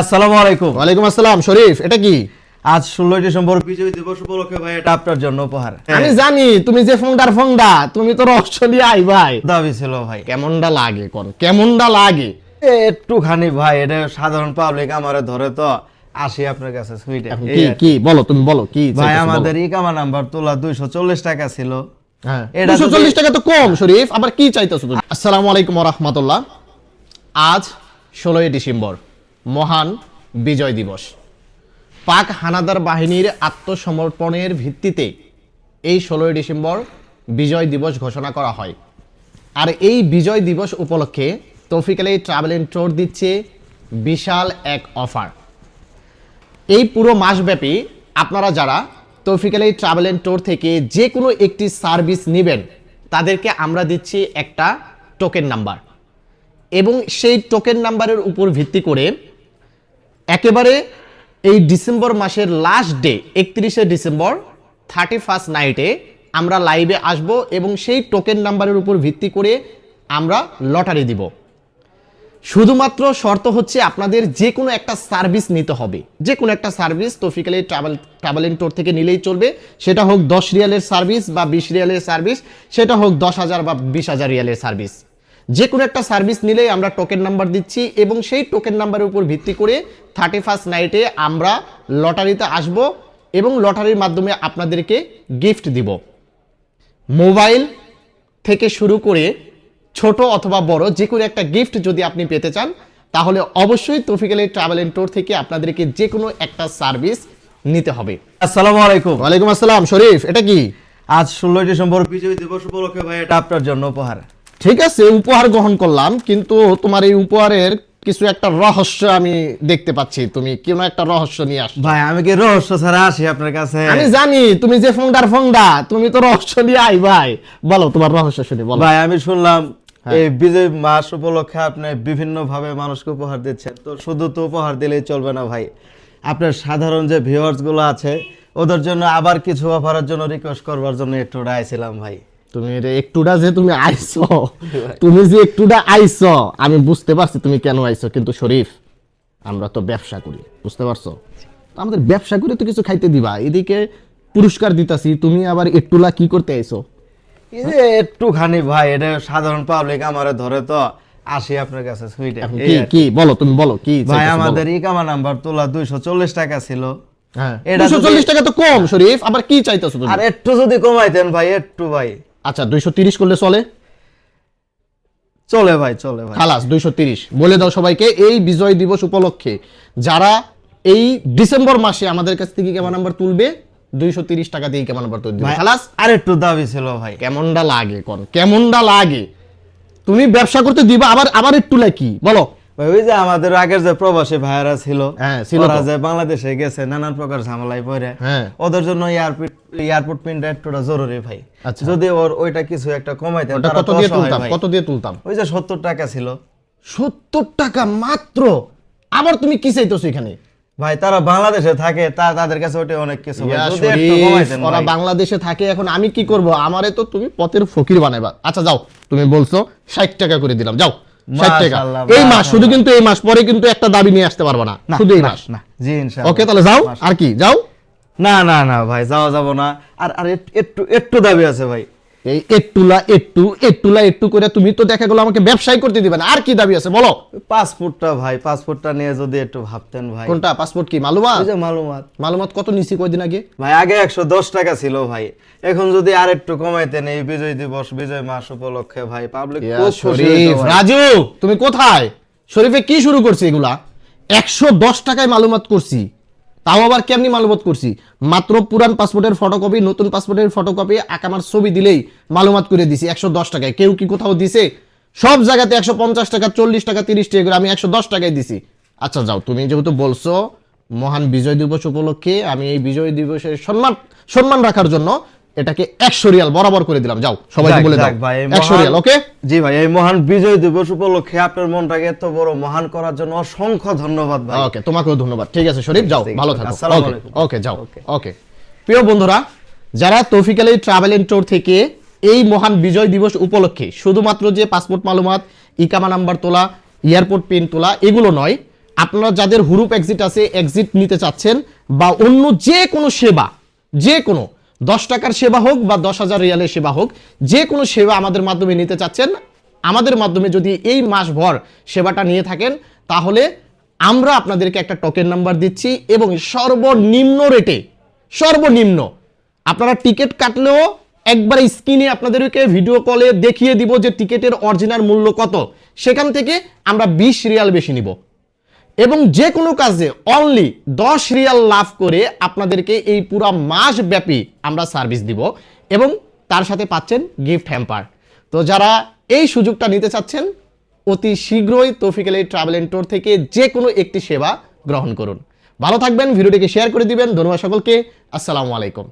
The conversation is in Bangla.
আসসালামু আলাইকুম। ওয়ালাইকুম আসসালাম শরীফ এটা কি? আজ ষোলোই ডিসেম্বর বিজয় দিবস উপলক্ষে ভাই এটা আপনার জন্য উপহার। আমি জানি তুমি যে ফোনটার ফোনটা তুমি তো আই ভাই। দাবি ছিল ভাই। কেমনটা লাগে কোন কেমনটা লাগে? একটুখানি ভাই এটা সাধারণ পাবলিক আমারে ধরে তো আসি আপনার কাছে সুইটে কি কি বলো তুমি বলো কি ভাই আমাদের। ইকামা নাম্বার তোলা দুইশো চল্লিশ টাকা ছিল। হ্যাঁ দুশো চল্লিশ টাকা তো কম শরীফ আবার কি চাইতেছো তুমি? আসসালামু আলাইকুম রহমতুল্লাহ। আজ ষোলোই ডিসেম্বর। মহান বিজয় দিবস। পাক হানাদার বাহিনীর আত্মসমর্পণের ভিত্তিতে এই ষোলোই ডিসেম্বর বিজয় দিবস ঘোষণা করা হয়। আর এই বিজয় দিবস উপলক্ষে তৌফিক আলী ট্রাভেল এন্ড ট্যুর দিচ্ছে বিশাল এক অফার। এই পুরো মাসব্যাপী আপনারা যারা তৌফিক আলী ট্রাভেল অ্যান্ড ট্যুর থেকে যে কোনো একটি সার্ভিস নেবেন, তাদেরকে আমরা দিচ্ছি একটা টোকেন নাম্বার। এবং সেই টোকেন নাম্বারের উপর ভিত্তি করে একেবারে এই ডিসেম্বর মাসের লাস্ট ডে একত্রিশে ডিসেম্বর থার্টি ফার্স্ট নাইটে আমরা লাইভে আসব এবং সেই টোকেন নাম্বারের উপর ভিত্তি করে আমরা লটারি দিব। শুধুমাত্র শর্ত হচ্ছে আপনাদের যে কোনো একটা সার্ভিস নিতে হবে। যে কোনো একটা সার্ভিস তফিকালি ট্রাভেল ট্রাভেলিং টোর থেকে নিলেই চলবে। সেটা হোক দশ রিয়ালের সার্ভিস বা বিশ রিয়ালের সার্ভিস সেটা হোক দশ হাজার বা বিশ হাজার রিয়ালের সার্ভিস যে কোনো একটা সার্ভিস নিলেই আমরা টোকেন নাম্বার দিচ্ছি এবং সেই টোকেন নাম্বারের উপর ভিত্তি করে থার্টি ফার্স্ট নাইটে আমরা লটারিতে আসব এবং লটারির মাধ্যমে আপনাদেরকে গিফট দিব। মোবাইল থেকে শুরু করে ছোট অথবা বড় যে কোনো একটা গিফট যদি আপনি পেতে চান তাহলে অবশ্যই তৌফিক আলী ট্রাভেল এন্ড ট্যুর থেকে আপনাদেরকে যে কোনো একটা সার্ভিস নিতে হবে। আসসালামু আলাইকুম। ওয়ালাইকুম আসসালাম শরীফ এটা কি? আজ ষোলোই ডিসেম্বর বিজয় দিবস উপলক্ষে ভাই এটা আপনার জন্য উপহার। ঠিক আছে উপহার গ্রহণ করলাম কিন্তু তোমার এই উপহারের কিছু একটা রহস্য আমি দেখতে পাচ্ছি। তুমি কোনো একটা রহস্য নিয়ে আসছো। ভাই আমি কি রহস্য ছাড়া আসি আপনার কাছে? আমি জানি তুমি যে ফোনটার ফোনটা তুমি তো রহস্য নিয়ে আই ভাই। বলো তোমার রহস্য শুনি বলো। ভাই আমি শুনলাম এই বিজয় মাস উপলক্ষে আপনি বিভিন্ন ভাবে মানুষকে উপহার দিচ্ছেন। তো শুধু তো উপহার দিলেই চলবে না ভাই। আপনার সাধারণ যে ভিউয়ার্সগুলো আছে ওদের জন্য আবার কিছু অফারের জন্য রিকোয়েস্ট করবার জন্য একটু আইছিলাম ভাই। তুমি রে একটুটা যে তুমি আইছো তুমি যে একটুটা আইছো আমি বুঝতে পারছি তুমি কেন আইছো কিন্তু শরীফ আমরা তো ব্যবসা করি বুঝতে পারছ? আমাদের ব্যবসা করে তো কিছু খাইতে দিবা এদিকে পুরস্কার দিতাছি তুমি আবার একটুলা কি করতে আইছো? এই যে একটুখানি ভাই এটা সাধারণ পাবলিক আমারে ধরে তো আসি আপনার কাছে সুইটে। কি কি? বলো তুমি বলো কি ভাই। আমাদের ইকামা নাম্বার তোলা দুইশো চল্লিশ টাকা ছিল। হ্যাঁ এটা দুশো যদি- চল্লিশ টাকা তো কম শরীফ আবার কি চাইতেছো তুমি? আর একটু যদি কমাইতেন ভাই একটু ভাই। আচ্ছা দুইশো তিরিশ করলে চলে? চলে ভাই চলে ভাই। খালাস দুইশো তিরিশ। বলে দাও সবাইকে এই বিজয় দিবস উপলক্ষে যারা এই ডিসেম্বর মাসে আমাদের কাছ থেকে কেমন নাম্বার তুলবে দুইশো তিরিশ টাকা দিয়ে কেমন নাম্বার তুলবে। খালাস? আর একটু দাবি ছিল ভাই। কেমনটা লাগে কোন? কেমনটা লাগে? তুমি ব্যবসা করতে দিবা আবার আবার একটু লাকি বলো। ভাই ওই যে আমাদের আগের যে প্রবাসী ভাইয়েরা ছিল হ্যাঁ, ওরা। যে বাংলাদেশে গেছে নানান প্রকার ঝামেলায় পড়ে। হ্যাঁ। ওদের জন্য এয়ারপোর্ট এয়ারপোর্ট পিনটা একটুটা জরুরি ভাই। আচ্ছা। যদি ওর ওইটা কিছু একটা তারা কত দিয়ে তুলতাম? কত দিয়ে তুলতাম? ওই যে সত্তর টাকা ছিল। সত্তর টাকা মাত্র? আবার তুমি কি চাইতেছো এখানে? ভাই তারা বাংলাদেশে থাকে তা তাদের কাছে ওটা অনেক কিছু ওরা বাংলাদেশে থাকে এখন আমি কি করব? আমারে তো তুমি পথের ফকির বানাইবা। আচ্ছা যাও তুমি বলছো ষাট টাকা করে দিলাম যাও। ষাট টাকা। এই মাস শুধু কিন্তু এই মাস পরে কিন্তু একটা দাবি নিয়ে আসতে পারবা না। শুধু এই মাস। না জি ইনশাআল্লাহ। ওকে তাহলে যাও আর কি যাও। না না না ভাই যাওয়া যাব না। আর আর একটু একটু দাবি আছে ভাই। এই একটুলা একটু একটুলা একটু করে তুমি তো দেখা গেলো আমাকে ব্যবসায় করতে দিবে না। আর কি দাবি আছে বলো? পাসপোর্টটা ভাই পাসপোর্টটা নিয়ে যদি একটু ভাবতেন ভাই। কোনটা? পাসপোর্ট কি? মালুমা ওই যে মালুমাত। মালুমাত কত নিছি কয়দিন আগে? ভাই আগে একশো দশ টাকা ছিল ভাই। এখন যদি আর একটু কমাইতেন এই বিজয় দিবস বিজয় মাস উপলক্ষে ভাই পাবলিক শরীফ। রাজু তুমি কোথায়? শরীফে কি শুরু করছে এগুলা? একশো দশ টাকায় মালুমাত করছি। তাও আবার কেমনি মালুমাত করছি? মাত্র পুরান পাসপোর্টের ফটোকপি নতুন পাসপোর্টের ফটোকপি আকামার ছবি দিলেই মালুমাত করে দিছি, একশো দশ টাকায়। কেউ কি কোথাও দিছে? সব জায়গাতে একশো পঞ্চাশ টাকা, চল্লিশ টাকা, তিরিশ টাকা করে আমি একশো দশ টাকায় দিছি। আচ্ছা যাও, তুমি যেহেতু বলছো, মহান বিজয় দিবস উপলক্ষে আমি এই বিজয় দিবসের সম্মান সম্মান রাখার জন্য এটাকে একশো রিয়াল বরাবর করে দিলাম। যাও সবাইকে বলে দাও। একশো রিয়াল ওকে? জি ভাই এই মহান বিজয় দিবস উপলক্ষে আপনার মনটাকে এত বড় মহান করার জন্য অসংখ্য ধন্যবাদ ভাই। ওকে তোমাকেও ধন্যবাদ। ঠিক আছে শরীফ যাও ভালো থাকো। ওকে ওকে যাও। ওকে। প্রিয় বন্ধুরা যারা তৌফিক আলী ট্রাভেল এন্ড ট্যুর থেকে এই মহান বিজয় দিবস উপলক্ষে শুধুমাত্র যে পাসপোর্ট মালুমাত ইকামা নাম্বার তোলা এয়ারপোর্ট পিন তোলা এগুলো নয় আপনারা যাদের হুরুপ এক্সিট আছে এক্সিট নিতে চাচ্ছেন বা অন্য যে কোনো সেবা যে কোনো দশ টাকার সেবা হোক বা দশ হাজার রিয়ালের সেবা হোক, যে কোনো সেবা আমাদের মাধ্যমে নিতে চাচ্ছেন, আমাদের মাধ্যমে যদি এই মাসভর সেবাটা নিয়ে থাকেন, তাহলে আমরা আপনাদেরকে একটা টোকেন নাম্বার দিচ্ছি এবং সর্বনিম্ন রেটে সর্বনিম্ন, আপনারা টিকিট কাটলেও একবার স্ক্রিনে আপনাদেরকে ভিডিও কলে দেখিয়ে দিব যে টিকিটের অরিজিনাল মূল্য কত, সেখান থেকে আমরা বিশ রিয়াল বেশি নিব। এবং যে কোনো কাজে অনলি দশ রিয়াল লাভ করে আপনাদেরকে এই পুরা মাস ব্যাপী আমরা সার্ভিস দিব এবং তার সাথে পাচ্ছেন গিফট হ্যাম্পার তো যারা এই সুযোগটা নিতে চাচ্ছেন, অতি শীঘ্রই তৌফিক আলী ট্রাভেল এন্ড ট্যুর থেকে যে কোনো একটি সেবা গ্রহণ করুন। ভালো থাকবেন, ভিডিওটিকে শেয়ার করে দিবেন। ধন্যবাদ সকলকে। আসসালামু আলাইকুম।